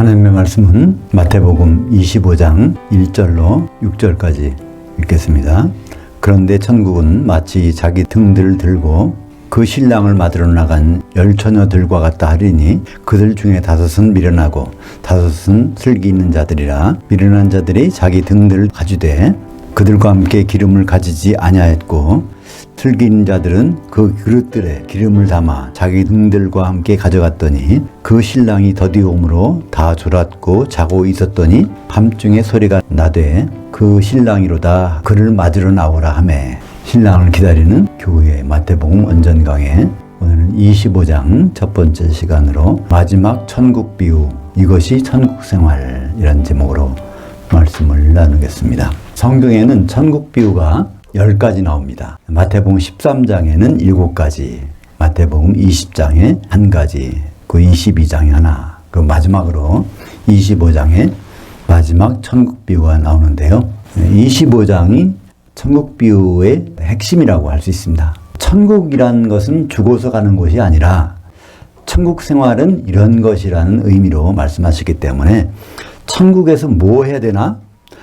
하나님의 말씀은 마태복음 25장 1절로 6절까지 읽겠습니다. 그런데 천국은 마치 자기 등들을 들고 그 신랑을 맞으러 나간 열 처녀들과 같다 하리니 그들 중에 다섯은 미련하고 다섯은 슬기 있는 자들이라 미련한 자들이 자기 등들을 가지되 그들과 함께 기름을 가지지 아니하였고 있는 자들은 그 그릇들에 기름을 담아 자기 등들과 함께 가져갔더니 그 신랑이 더디옴으로 다 졸았고 자고 있었더니 밤중에 소리가 나되 그 신랑이로다 그를 맞으러 나오라 하매 신랑을 기다리는 교회 마태복음 원전 강해 오늘은 25장 첫 번째 시간으로 마지막 천국 비유 이것이 천국 생활이라는 제목으로 말씀을 나누겠습니다. 성경에는 천국 비유가 10가지 나옵니다. 마태복음 13장에는 7가지, 마태복음 20장에 한 가지, 그 22장에 하나, 그 마지막으로 25장에 마지막 천국 비유가 나오는데요. 25장이 천국 비유의 핵심이라고 할 수 있습니다. 천국이란 것은 죽어서 가는 곳이 아니라 천국 생활은 이런 것이라는 의미로 말씀하셨기 때문에 천국에서 뭐 해야 되나?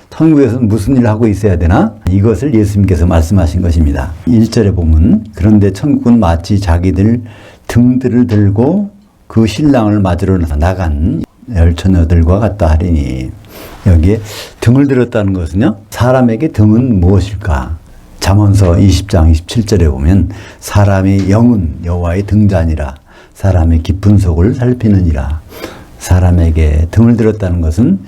천국에서 무슨 일을 하고 있어야 되나? 이것을 예수님께서 말씀하신 것입니다. 1절에 보면 그런데 천국은 마치 자기들 등들을 들고 그 신랑을 맞으러 나간 열처녀들과 같다 하리니 여기에 등을 들었다는 것은요. 사람에게 등은 무엇일까? 잠언서 20장 27절에 보면 사람의 영은 여호와의 등잔이라 사람의 깊은 속을 살피느니라. 사람에게 등을 들었다는 것은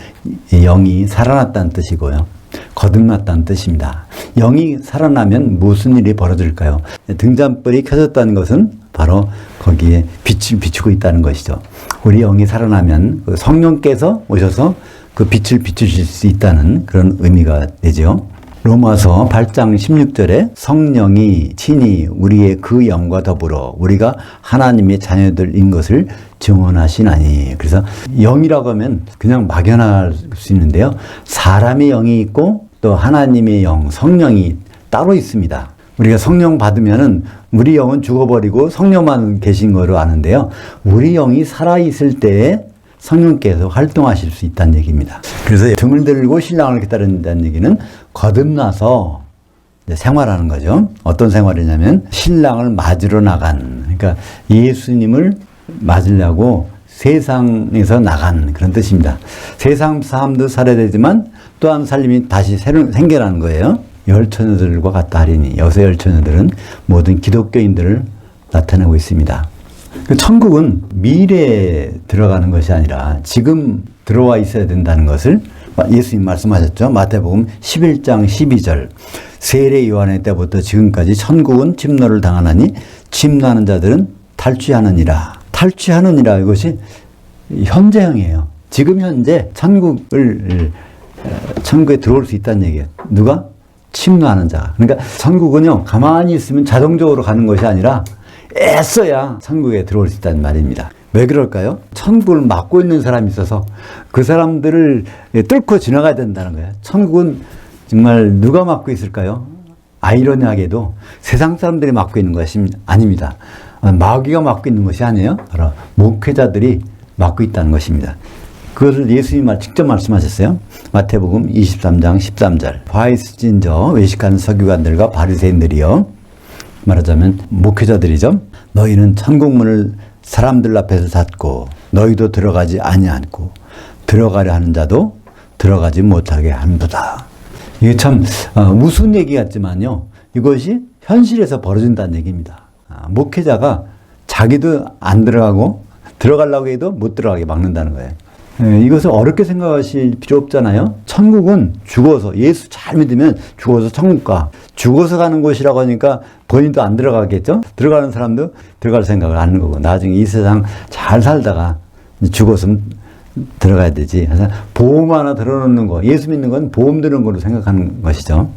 영이 살아났다는 뜻이고요. 거듭났다는 뜻입니다. 영이 살아나면 무슨 일이 벌어질까요? 등잔불이 켜졌다는 것은 바로 거기에 빛을 비추고 있다는 것이죠. 우리 영이 살아나면 그 성령께서 오셔서 그 빛을 비추실 수 있다는 그런 의미가 되죠. 로마서 8장 16절에 성령이 친히 우리의 그 영과 더불어 우리가 하나님의 자녀들인 것을 증언하시나니. 그래서 영이라고 하면 그냥 막연할 수 있는데요. 사람의 영이 있고 또 하나님의 영, 성령이 따로 있습니다. 우리가 성령 받으면은 우리 영은 죽어버리고 성령만 계신 거로 아는데요. 우리 영이 살아있을 때에 성령께서 활동하실 수 있다는 얘기입니다. 그래서 등을 들고 신랑을 기다린다는 얘기는 거듭나서 생활하는 거죠. 어떤 생활이냐면 신랑을 맞으러 나간, 그러니까 예수님을 맞으려고 세상에서 나간 그런 뜻입니다. 세상 사람도 살아야 되지만 또한 살림이 다시 새로 생겨나는 거예요. 열처녀들과 같다 하리니 여섯 열처녀들은 모든 기독교인들을 나타내고 있습니다. 그 천국은 미래에 들어가는 것이 아니라 지금 들어와 있어야 된다는 것을 예수님 말씀하셨죠. 마태복음 11장 12절. 세례 요한의 때부터 지금까지 천국은 침노를 당하나니 침노하는 자들은 탈취하느니라. 탈취하느니라 이것이 현재형이에요. 지금 현재 천국을 천국에 들어올 수 있다는 얘기예요. 누가? 침노하는 자. 그러니까 천국은요. 가만히 있으면 자동적으로 가는 것이 아니라 애써야 천국에 들어올 수 있다는 말입니다. 왜 그럴까요? 천국을 막고 있는 사람이 있어서 그 사람들을 뚫고 지나가야 된다는 거예요. 천국은 정말 누가 막고 있을까요? 아이러니하게도 세상 사람들이 막고 있는 것이 아닙니다. 마귀가 막고 있는 것이 아니에요. 바로 목회자들이 막고 있다는 것입니다. 그것을 예수님이 직접 말씀하셨어요. 마태복음 23장 13절. 화 있으신 저 외식하는 서기관들과 바리새인들이요. 말하자면 목회자들이죠. 너희는 천국문을 사람들 앞에서 닫고 너희도 들어가지 아니하고 들어가려 하는 자도 들어가지 못하게 한도다. 이게 참 어, 우스운 얘기 같지만요. 이것이 현실에서 벌어진다는 얘기입니다. 아, 목회자가 자기도 안 들어가고 들어가려고 해도 못 들어가게 막는다는 거예요. 예, 이것을 어렵게 생각하실 필요 없잖아요. 천국은 죽어서 예수 잘 믿으면 죽어서 천국 가. 죽어서 가는 곳이라고 하니까 본인도 안 들어가겠죠. 들어가는 사람도 들어갈 생각을 안 하는 거고 나중에 이 세상 잘 살다가 죽어서 들어가야 되지. 그래서 보험 하나 들어놓는 거, 예수 믿는 건 보험 드는 거로 생각하는 것이죠.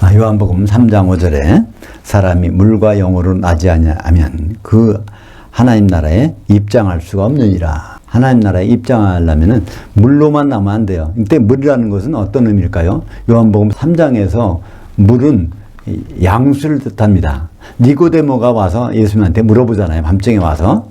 아, 요한복음 3장 5절에 사람이 물과 영으로 나지 아니하면 그 하나님 나라에 입장할 수가 없느니라. 하나님 나라에 입장하려면은 물로만 나면 안 돼요. 이때 물이라는 것은 어떤 의미일까요? 요한복음 3장에서 물은 양수를 뜻합니다. 니고데모가 와서 예수님한테 물어보잖아요. 밤중에 와서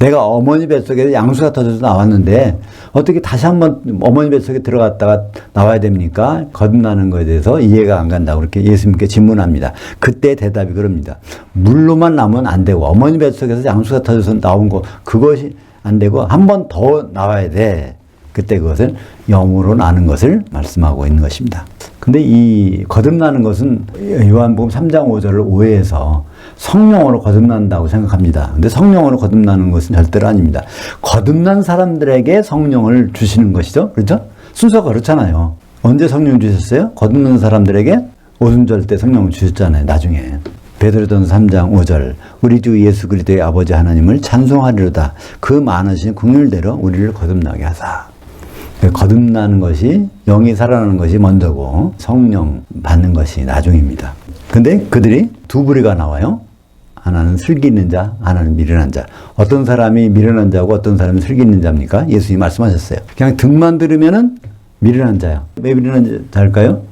내가 어머니 뱃속에 양수가 터져서 나왔는데 어떻게 다시 한번 어머니 뱃속에 들어갔다가 나와야 됩니까? 거듭나는 것에 대해서 이해가 안 간다고 그렇게 예수님께 질문합니다. 그때 대답이 그럽니다. 물로만 나면 안 되고 어머니 뱃속에서 양수가 터져서 나온 거 그것이 안 되고 한 번 더 나와야 돼. 그때 그것을 영으로 나는 것을 말씀하고 있는 것입니다. 근데 이 거듭나는 것은 요한복음 3장 5절을 오해해서 성령으로 거듭난다고 생각합니다. 근데 성령으로 거듭나는 것은 절대로 아닙니다. 거듭난 사람들에게 성령을 주시는 것이죠. 그렇죠? 순서가 그렇잖아요. 언제 성령 주셨어요? 거듭난 사람들에게 오순절 때 성령을 주셨잖아요. 나중에. 베드로전서 3장 5절 우리 주 예수 그리스도의 아버지 하나님을 찬송하리로다. 그 많으신 긍휼대로 우리를 거듭나게 하사. 거듭나는 것이 영이 살아나는 것이 먼저고 성령 받는 것이 나중입니다. 근데 그들이 두 부류가 나와요. 하나는 슬기 있는 자, 하나는 미련한 자. 어떤 사람이 미련한 자고 어떤 사람이 슬기 있는 자입니까? 예수님이 말씀하셨어요. 그냥 등만 들으면은 미련한 자야. 왜 미련한 자일까요?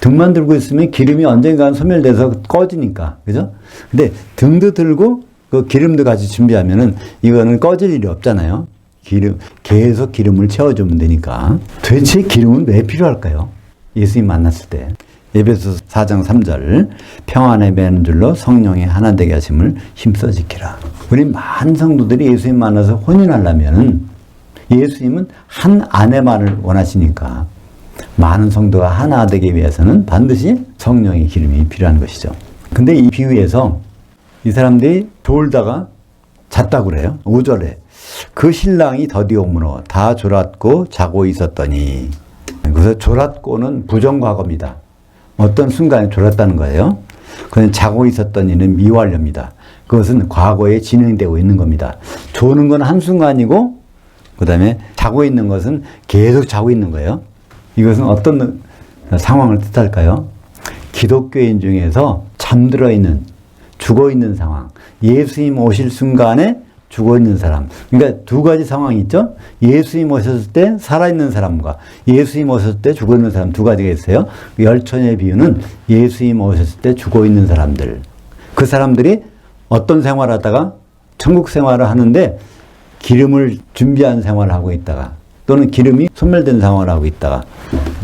등만 들고 있으면 기름이 언젠가 소멸돼서 꺼지니까. 그죠? 근데 등도 들고 그 기름도 같이 준비하면은 이거는 꺼질 일이 없잖아요. 기름, 계속 기름을 채워주면 되니까. 도대체 기름은 왜 필요할까요? 예수님 만났을 때. 예배소 4장 3절 평안에 매는 줄로 성령의 하나 되게 하심을 힘써 지키라. 우리 많은 성도들이 예수님 만나서 혼인하려면 예수님은 한 아내만을 원하시니까 많은 성도가 하나 되기 위해서는 반드시 성령의 기름이 필요한 것이죠. 근데 이 비유에서 이 사람들이 졸다가 잤다고 그래요. 5절에 그 신랑이 더디오므로 다 졸았고 자고 있었더니 그래서 졸았고는 부정과거입니다. 어떤 순간에 졸았다는 거예요. 그는 자고 있었던 이는 미완료입니다. 그것은 과거에 진행되고 있는 겁니다. 조는 건 한순간이고, 그 다음에 자고 있는 것은 계속 자고 있는 거예요. 이것은 어떤 상황을 뜻할까요? 기독교인 중에서 잠들어 있는, 죽어 있는 상황. 예수님 오실 순간에 죽어 있는 사람. 그러니까 두 가지 상황이 있죠. 예수님 오셨을 때 살아있는 사람과 예수님 오셨을 때 죽어 있는 사람 두 가지가 있어요. 열천의 비유는 예수님 오셨을 때 죽어 있는 사람들. 그 사람들이 어떤 생활을 하다가 천국 생활을 하는데 기름을 준비한 생활을 하고 있다가 또는 기름이 소멸된 상황을 하고 있다가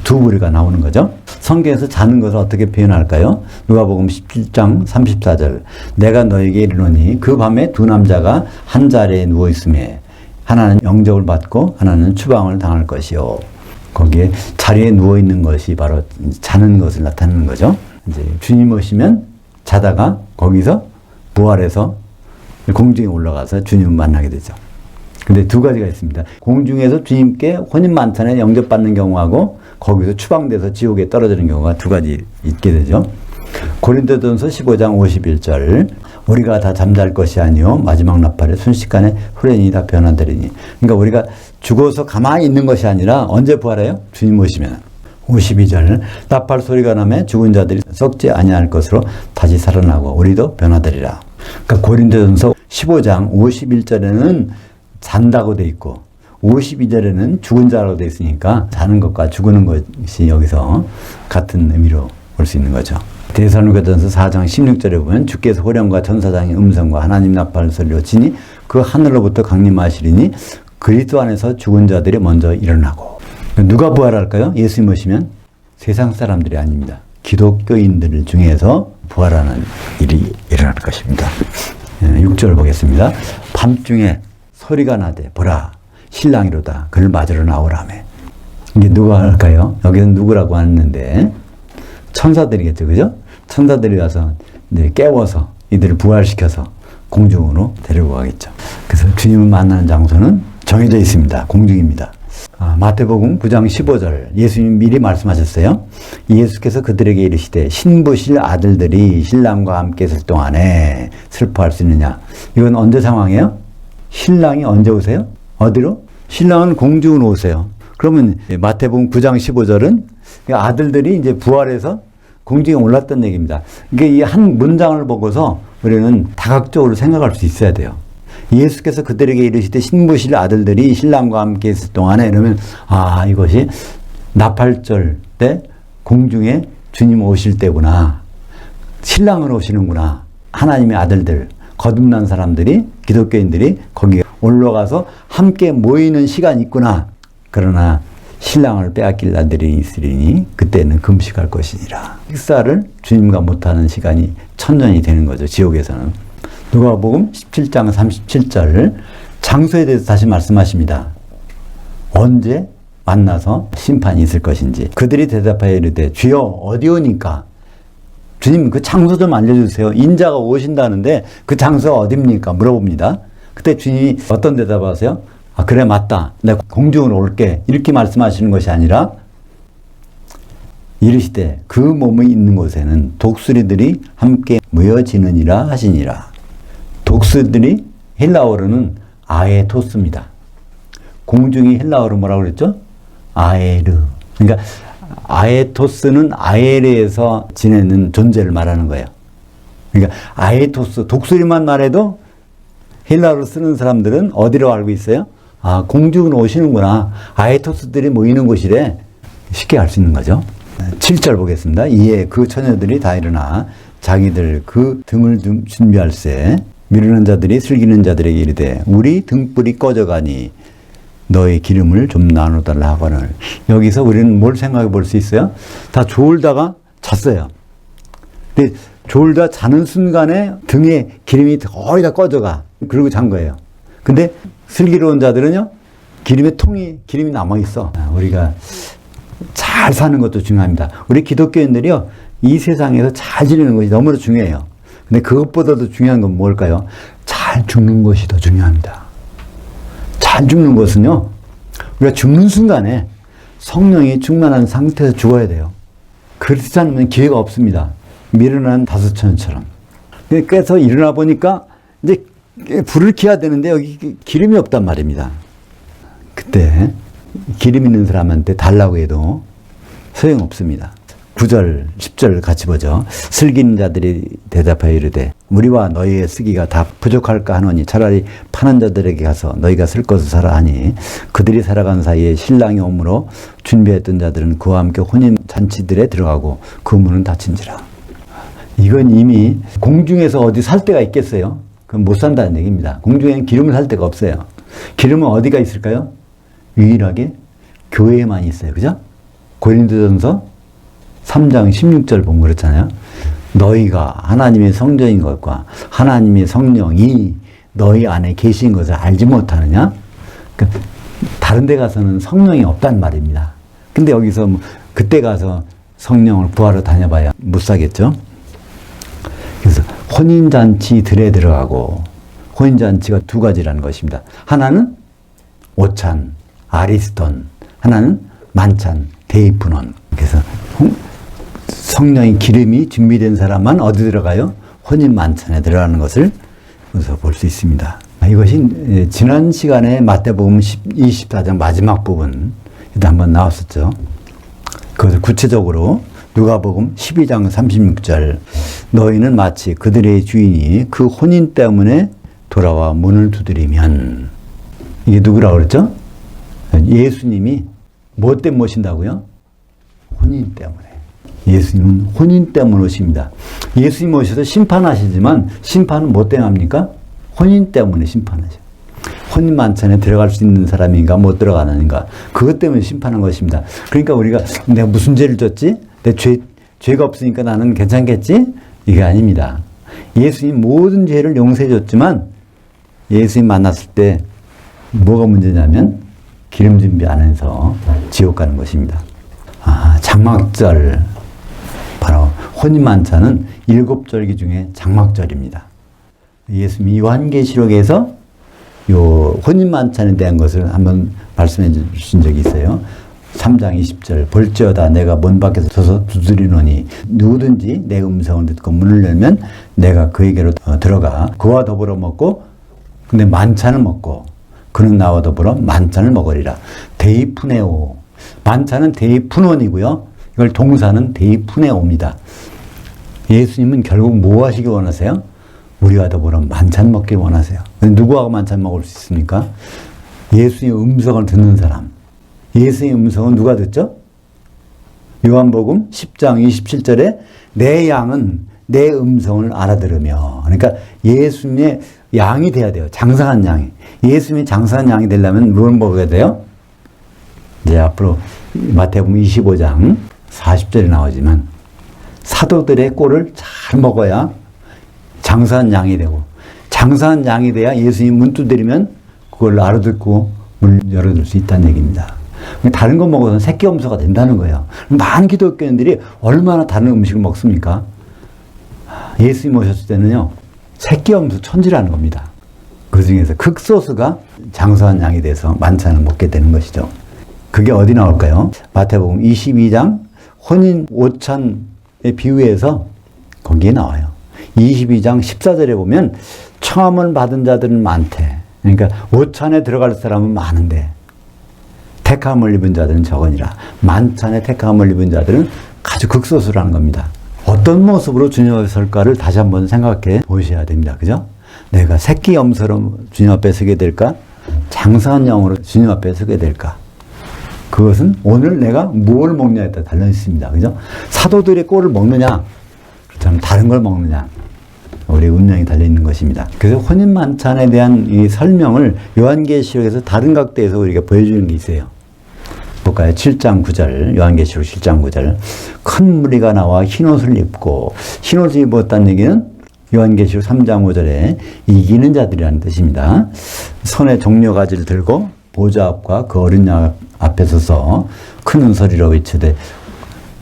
두 부류가 나오는 거죠. 성경에서 자는 것을 어떻게 표현할까요? 누가복음 17장 34절 내가 너에게 이르노니 그 밤에 두 남자가 한 자리에 누워 있음에 하나는 영접을 받고 하나는 추방을 당할 것이요. 거기에 자리에 누워 있는 것이 바로 자는 것을 나타내는 거죠. 이제 주님 오시면 자다가 거기서 부활해서 공중에 올라가서 주님을 만나게 되죠. 근데 두 가지가 있습니다. 공중에서 주님께 혼인 만찬에 영접받는 경우하고 거기서 추방돼서 지옥에 떨어지는 경우가 두 가지 있게 되죠. 고린도전서 15장 51절 우리가 다 잠잘 것이 아니요 마지막 나팔에 순식간에 후련이 다 변화되리니 그러니까 우리가 죽어서 가만히 있는 것이 아니라 언제 부활해요? 주님 오시면 52절 나팔 소리가 나면 죽은 자들이 썩지 아니할 것으로 다시 살아나고 우리도 변화되리라. 그러니까 고린도전서 15장 51절에는 잔다고 돼 있고 52절에는 죽은 자라고 돼 있으니까 자는 것과 죽는 것이 여기서 같은 의미로 볼 수 있는 거죠. 대선교전서 4장 16절에 보면 주께서 호령과 천사장의 음성과 하나님 나팔 소리로 치니 그 하늘로부터 강림하시리니 그리스도 안에서 죽은 자들이 먼저 일어나고 누가 부활할까요? 예수님 오시면 세상 사람들이 아닙니다. 기독교인들 중에서 부활하는 일이 일어날 것입니다. 6절 보겠습니다. 밤중에 소리가 나되 보라 신랑이로다 그를 맞으러 나오라며 이게 누가 할까요? 여기는 누구라고 하는데 천사들이겠죠 그죠? 천사들이 와서 이제 깨워서 이들을 부활시켜서 공중으로 데리고 가겠죠 그래서 주님을 만나는 장소는 정해져 있습니다 공중입니다 아, 마태복음 9장 15절 예수님 미리 말씀하셨어요. 예수께서 그들에게 이르시되 신부실 아들들이 신랑과 함께 있을 동안에 슬퍼할 수 있느냐. 이건 언제 상황이에요? 신랑이 언제 오세요? 어디로? 신랑은 공중으로 오세요. 그러면 마태복음 9장 15절은 아들들이 이제 부활해서 공중에 올랐던 얘기입니다. 이게 이 한 문장을 보고서 우리는 다각적으로 생각할 수 있어야 돼요. 예수께서 그들에게 이르시되 신부실 아들들이 신랑과 함께 있을 동안에 이러면 아 이것이 나팔절 때 공중에 주님 오실 때구나 신랑을 오시는구나 하나님의 아들들 거듭난 사람들이 기독교인들이 거기에 올라가서 함께 모이는 시간이 있구나. 그러나 신랑을 빼앗길 날들이 있으리니 그때는 금식할 것이니라. 식사를 주님과 못하는 시간이 천년이 되는 거죠. 지옥에서는. 누가복음 17장 37절 장소에 대해서 다시 말씀하십니다. 언제 만나서 심판이 있을 것인지 그들이 대답하여 이르되 주여 어디 오니까 주님 그 장소 좀 알려주세요. 인자가 오신다는데 그 장소가 어딥니까? 물어봅니다. 그때 주님이 어떤 대답하세요? 아 그래 맞다. 내가 공중으로 올게. 이렇게 말씀하시는 것이 아니라 이르시되 그 몸이 있는 곳에는 독수리들이 함께 모여지느니라 하시니라. 독수리들이 헬라어로는 아에토스입니다. 공중이 헬라어로 뭐라고 그랬죠? 아에르. 그러니까 아에토스는 아에르에서 지내는 존재를 말하는 거예요. 그러니까 아에토스 독수리만 말해도 헬라어로 쓰는 사람들은 어디로 알고 있어요? 아, 공중으로 오시는구나. 아에토스들이 모이는 곳이래. 쉽게 알 수 있는 거죠. 7절 보겠습니다. 이에 그 처녀들이 다 일어나 자기들 그 등을 좀 준비할세 미루는 자들이 슬기는 자들에게 이르되 우리 등불이 꺼져가니 너의 기름을 좀 나눠달라 하거늘 여기서 우리는 뭘 생각해 볼 수 있어요? 다 졸다가 잤어요. 근데 졸다 자는 순간에 등에 기름이 거의 다 꺼져가. 그리고 잔 거예요. 근데 슬기로운 자들은요, 기름의 통이, 기름이 남아있어. 아, 우리가 잘 사는 것도 중요합니다. 우리 기독교인들이요, 이 세상에서 잘 지내는 것이 너무나 중요해요. 근데 그것보다도 중요한 건 뭘까요? 잘 죽는 것이 더 중요합니다. 잘 죽는 것은요, 우리가 죽는 순간에 성령이 충만한 상태에서 죽어야 돼요. 그렇지 않으면 기회가 없습니다. 미련한 다섯 천처럼. 그래서 일어나 보니까 이제 불을 켜야 되는데 여기 기름이 없단 말입니다. 그때 기름 있는 사람한테 달라고 해도 소용없습니다. 9절, 10절 같이 보죠. 슬기는 자들이 대답하여 이르되 우리와 너희의 쓰기가 다 부족할까 하노니 차라리 파는 자들에게 가서 너희가 쓸 것을 사라 하니 그들이 살아간 사이에 신랑이 오므로 준비했던 자들은 그와 함께 혼인 잔치들에 들어가고 그 문은 닫힌지라. 이건 이미 공중에서 어디 살 데가 있겠어요? 그건 못 산다는 얘기입니다. 공중에는 기름을 살 데가 없어요. 기름은 어디가 있을까요? 유일하게 교회에만 있어요. 그죠? 고린도전서 3장 16절 보면 그렇잖아요. 너희가 하나님의 성전인 것과 하나님의 성령이 너희 안에 계신 것을 알지 못하느냐? 그러니까 다른 데 가서는 성령이 없단 말입니다. 근데 여기서 뭐 그때 가서 성령을 구하러 다녀봐야 못 사겠죠? 그래서 혼인잔치들에 들어가고 혼인잔치가 두 가지라는 것입니다. 하나는 오찬, 아리스톤, 하나는 만찬, 데이프논. 그래서 성령의 기름이 준비된 사람만 어디 들어가요? 혼인 만찬에 들어가는 것을 여기서 볼 수 있습니다. 이것이 예, 지난 시간에 마태복음 24장 마지막 부분 한번 나왔었죠. 그것을 구체적으로 누가복음 12장 36절 너희는 마치 그들의 주인이 그 혼인 때문에 돌아와 문을 두드리면 이게 누구라고 그랬죠? 예수님이 뭐 때문에 모신다고요? 혼인 때문에. 예수님은 혼인 때문에 오십니다. 예수님 오셔서 심판하시지만 심판은 뭐 때문에 합니까? 혼인 때문에 심판하죠. 혼인 만찬에 들어갈 수 있는 사람인가 못 들어가는가 그것 때문에 심판한 것입니다. 그러니까 우리가 내가 무슨 죄를 졌지? 내 죄, 죄가 없으니까 나는 괜찮겠지? 이게 아닙니다. 예수님 모든 죄를 용서해 줬지만 예수님 만났을 때 뭐가 문제냐면 기름 준비 안 해서 지옥 가는 것입니다. 아, 장막절 혼인만찬은 일곱 절기 중에 장막절입니다. 예수님이 요한계시록에서 요 혼인만찬에 대한 것을 한번 말씀해 주신 적이 있어요. 3장 20절 볼지어다 내가 문 밖에서 서서 두드리노니 누구든지 내 음성을 듣고 문을 열면 내가 그에게로 어, 들어가 그와 더불어 먹고 근데 만찬을 먹고 그는 나와 더불어 만찬을 먹으리라 데이푸네오 만찬은 데이푸논이고요 이걸 동사는 데이푼에 옵니다. 예수님은 결국 뭐 하시기 원하세요? 우리와 더불어 만찬 먹기 원하세요. 누구하고 만찬 먹을 수 있습니까? 예수님의 음성을 듣는 사람. 예수님의 음성은 누가 듣죠? 요한복음 10장 27절에 내 양은 내 음성을 알아들으며 그러니까 예수님의 양이 돼야 돼요. 장사한 양이. 예수님이 장사한 양이 되려면 뭘 먹어야 돼요? 이제 앞으로 마태복음 25장 40절에 나오지만 사도들의 꼴을 잘 먹어야 장사한 양이 되고 장사한 양이 돼야 예수님 문 두드리면 그걸 알아듣고 문 열어줄 수 있다는 얘기입니다. 다른 거 먹어서 새끼 염소가 된다는 거예요. 많은 기독교인들이 얼마나 다른 음식을 먹습니까? 예수님 오셨을 때는요, 새끼 염소 천지라는 겁니다. 그 중에서 극소수가 장사한 양이 돼서 만찬을 먹게 되는 것이죠. 그게 어디 나올까요? 마태복음 22장 혼인 오찬의 비유에서 거기에 나와요. 22장 14절에 보면 청함을 받은 자들은 많대. 그러니까 오찬에 들어갈 사람은 많은데 택함을 입은 자들은 적으니라. 만찬에 택함을 입은 자들은 아주 극소수라는 겁니다. 어떤 모습으로 주님 앞에 설까를 다시 한번 생각해 보셔야 됩니다. 그죠? 내가 새끼 염소로 주님 앞에 서게 될까? 장사한 영으로 주님 앞에 서게 될까? 그것은 오늘 내가 무엇을 먹냐에 따라 달려 있습니다. 그죠? 사도들의 꼴을 먹느냐? 그렇다면 다른 걸 먹느냐? 우리 운명이 달려 있는 것입니다. 그래서 혼인 만찬에 대한 이 설명을 요한계시록에서 다른 각도에서 우리가 보여주는 게 있어요. 볼까요? 7장 9절, 요한계시록 7장 9절. 큰 무리가 나와 흰 옷을 입고, 흰 옷을 입었다는 얘기는 요한계시록 3장 5절에 이기는 자들이라는 뜻입니다. 손에 종려가지를 들고 보좌 앞과 그 어린 양 앞에 서서 큰 소리로 외치되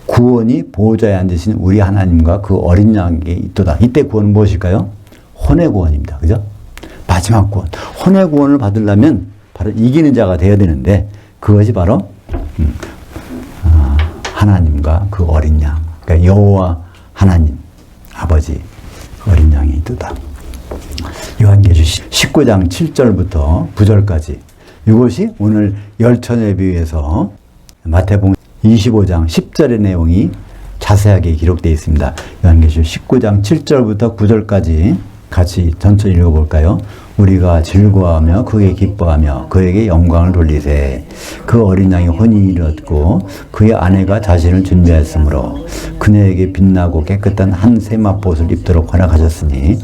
구원이 보호자에 앉으신 우리 하나님과 그 어린 양이 있도다. 이때 구원은 무엇일까요? 혼의 구원입니다. 그죠? 마지막 구원. 혼의 구원을 받으려면 바로 이기는 자가 되어야 되는데 그것이 바로 음, 아, 하나님과 그 어린 양. 그러니까 여호와 하나님, 아버지 그 어린 양이 있도다. 요한계시 19장 7절부터 9절까지 이것이 오늘 열천에 비해서 마태복음 25장 10절의 내용이 자세하게 기록되어 있습니다. 요한계시록 19장 7절부터 9절까지 같이 전체 읽어볼까요? 우리가 즐거워하며 그에 기뻐하며 그에게 영광을 돌리세. 그 어린 양이 혼이 이뤘고 그의 아내가 자신을 준비했으므로 그녀에게 빛나고 깨끗한 한 세마포옷을 입도록 허락하셨으니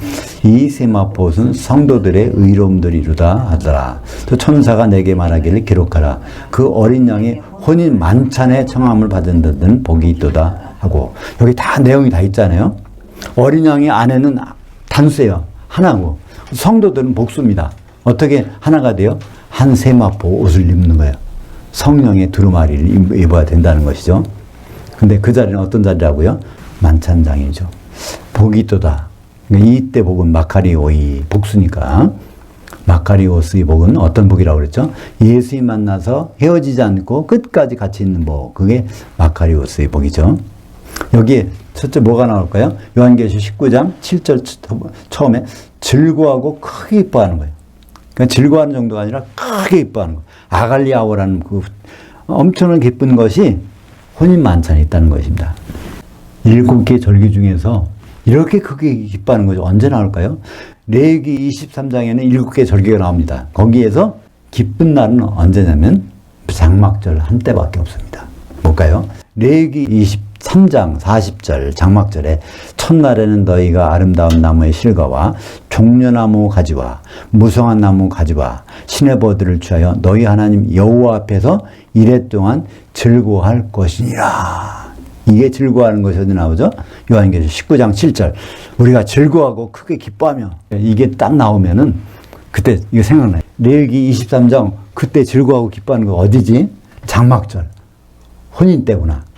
이 세마포옷은 성도들의 의로움들이로다 하더라. 또 천사가 내게 말하기를 기록하라. 그 어린 양이 혼인 만찬의 청함을 받은 데는 복이 있도다 하고 여기 다 내용이 다 있잖아요. 어린 양의 아내는 단수예요. 하나고 성도들은 복수입니다. 어떻게 하나가 돼요? 한 세마포 옷을 입는 거예요. 성령의 두루마리를 입어야 된다는 것이죠. 근데 그 자리는 어떤 자리라고요? 만찬장이죠. 복이 또다. 그러니까 이때 복은 마카리오이 복수니까. 마카리오스의 복은 어떤 복이라고 그랬죠? 예수님 만나서 헤어지지 않고 끝까지 같이 있는 복. 그게 마카리오스의 복이죠. 여기에 첫째 뭐가 나올까요? 요한계시 19장 7절 처음에 즐거워하고 크게 이뻐하는 거예요. 그러니까 즐거워하는 정도가 아니라 크게 이뻐하는 거예요. 아갈리아오라는 그 엄청난 기쁜 것이 혼인 만찬에 있다는 것입니다. 일곱 개 절기 중에서 이렇게 크게 기뻐하는 것이 언제 나올까요? 레기 23장에는 일곱 개 절기가 나옵니다. 거기에서 기쁜 날은 언제냐면 장막절 한때밖에 없습니다. 뭘까요? 레기 23장 40절 장막절에 첫날에는 너희가 아름다운 나무의 실과와 종려나무 가지와 무성한 나무 가지와 시내버들을 취하여 너희 하나님 여호와 앞에서 이래 동안 즐거워할 것이니라. 이게 즐거워하는 것이 어디 나오죠? 요한계시 19장 7절. 우리가 즐거워하고 크게 기뻐하며 이게 딱 나오면은 그때 이거 생각나요. 레기 23장 그때 즐거워하고 기뻐하는 거 어디지? 장막절. 혼인 때구나.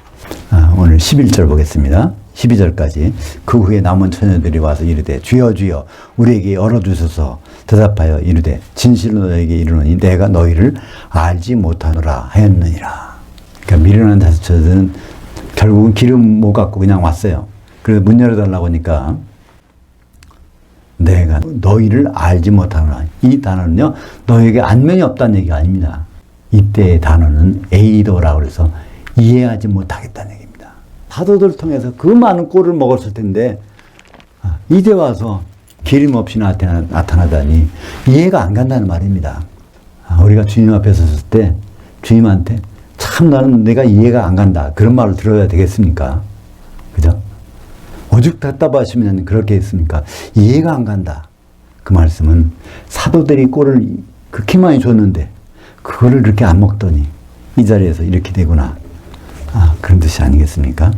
아, 오늘 11절 보겠습니다. 12절까지 그 후에 남은 처녀들이 와서 이르되 주여 주여 우리에게 열어주소서 대답하여 이르되 진실로 너에게 이르노니 내가 너희를 알지 못하노라 하였느니라. 그러니까 미련한 다섯 처녀들은 결국은 기름 못 갖고 그냥 왔어요. 그래서 문 열어달라고 하니까 내가 너희를 알지 못하노라. 이 단어는요, 너에게 안면이 없다는 얘기가 아닙니다. 이때의 단어는 에이도라고 해서 이해하지 못하겠다는 얘기입니다. 사도들 통해서 그 많은 꼴을 먹었을 텐데, 아, 이제 와서 기름 없이 나타나, 나타나 다니 이해가 안 간다는 말입니다. 아, 우리가 주님 앞에 섰을 때 주님한테 참 나는 내가 이해가 안 간다. 그런 말을 들어야 되겠습니까? 그죠? 오죽 답답하시면 그렇게 했습니까? 이해가 안 간다. 그 말씀은 사도들이 꼴을 그렇게 많이 줬는데 그거를 그렇게 안 먹더니 이 자리에서 이렇게 되구나. 아, 그런 뜻이 아니겠습니까?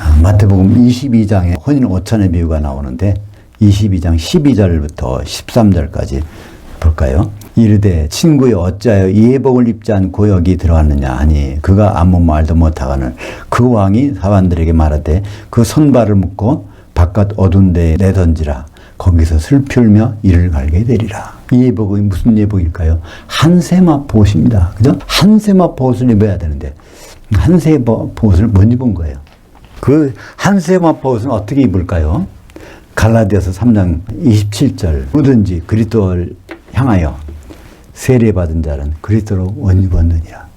아, 마태복음 22장에 혼인 오천의 비유가 나오는데 22장 12절부터 13절까지 볼까요? 이르되 친구여 어찌하여 예복을 입지 않고 여기 들어왔느냐 하니 그가 아무 말도 못하거늘 그 왕이 사관들에게 말하되 그 손발을 묶고 바깥 어두운 데에 내던지라 거기서 슬피울며 이를 갈게 되리라 이 예복이 무슨 예복일까요? 한세마 보옷입니다 그죠? 한세마 보옷을 입어야 되는데 한세마 보옷을 못 입은 거예요 그 한세마 보옷은 어떻게 입을까요? 갈라디아서 3장 27절 누든지 그리스도를 향하여 세례받은 자는 그리스도로 옷 입었느니라.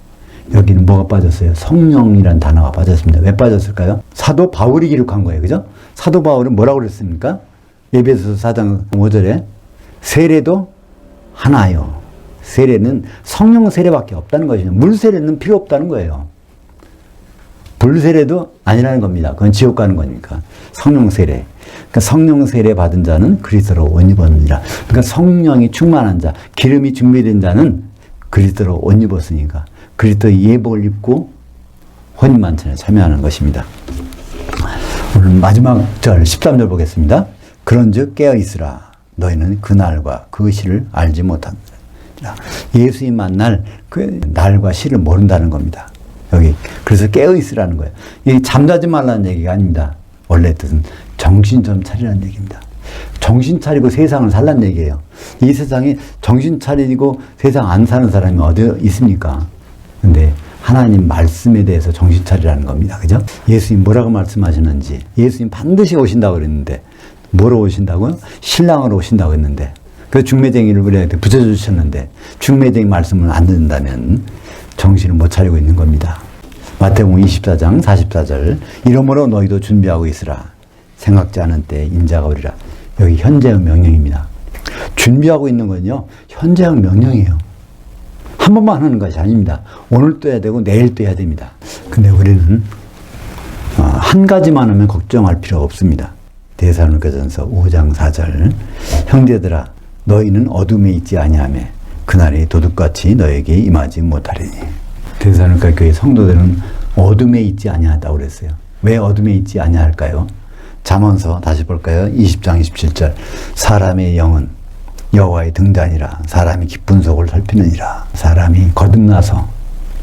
여기는 뭐가 빠졌어요? 성령이란 단어가 빠졌습니다. 왜 빠졌을까요? 사도 바울이 기록한 거예요. 그죠? 사도 바울은 뭐라고 그랬습니까? 예배소서 4장 5절에 세례도 하나요. 세례는 성령 세례밖에 없다는 것이죠. 물 세례는 필요 없다는 거예요. 불 세례도 아니라는 겁니다. 그건 지옥 가는 거니까. 성령 세례. 그러니까 성령 세례 받은 자는 그리스도로 옷 입었느니라. 그러니까 성령이 충만한 자, 기름이 준비된 자는 그리스도로 옷 입었으니까 그리스도의 예복을 입고 혼인 만찬에 참여하는 것입니다. 오늘 마지막 절 13절 보겠습니다. 그런즉 깨어 있으라 너희는 그 날과 그 시를 알지 못한다. 예수님 만날 그 날과 시를 모른다는 겁니다. 여기 그래서 깨어 있으라는 거예요. 이 잠자지 말라는 얘기가 아닙니다. 원래 뜻은 정신 좀 차리라는 얘기입니다. 정신 차리고 세상을 살란 얘기예요. 이 세상에 정신 차리고 세상 안 사는 사람이 어디 있습니까? 근데 하나님 말씀에 대해서 정신 차리라는 겁니다. 그죠? 예수님 뭐라고 말씀하셨는지 예수님 반드시 오신다고 그랬는데 뭐로 오신다고요? 신랑으로 오신다고 했는데 그 중매쟁이를 우리한테 붙여주셨는데 중매쟁이 말씀을 안 듣는다면 정신을 못 차리고 있는 겁니다. 마태복음 24장 44절 이러므로 너희도 준비하고 있으라 생각지 않은 때 인자가 오리라 여기 현재형 명령입니다. 준비하고 있는 건요 현재형 명령이에요. 한 번만 하는 것이 아닙니다. 오늘도 해야 되고 내일도 해야 됩니다. 근데 우리는 어, 한 가지만 하면 걱정할 필요 없습니다. 대사로니가전서 5장 4절 형제들아 너희는 어둠에 있지 아니하며 그날이 도둑같이 너에게 임하지 못하리니 대사로니가 교회 성도들은 어둠에 있지 아니하다고 그랬어요. 왜 어둠에 있지 아니할까요? 잠언서 다시 볼까요? 20장 27절 사람의 영은 여호와의 등잔이라 사람이 기쁜 속을 살피느니라 사람이 거듭나서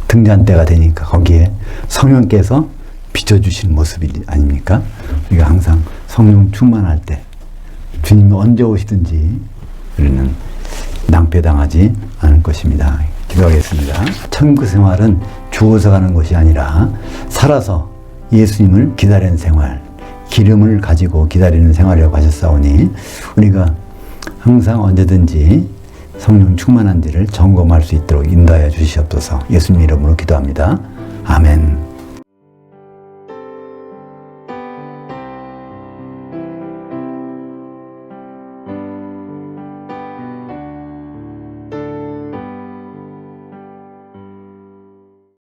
등잔 때가 되니까 거기에 성령께서 비춰주시는 모습이 아닙니까? 우리가 항상 성령 충만할 때 주님이 언제 오시든지 우리는 낭패당하지 않을 것입니다. 기도하겠습니다. 천국 생활은 주어서 가는 것이 아니라 살아서 예수님을 기다리는 생활, 기름을 가지고 기다리는 생활이라고 하셨사오니 우리가 항상 언제든지 성령 충만한지를 점검할 수 있도록 인도하여 주시옵소서 예수님 이름으로 기도합니다. 아멘.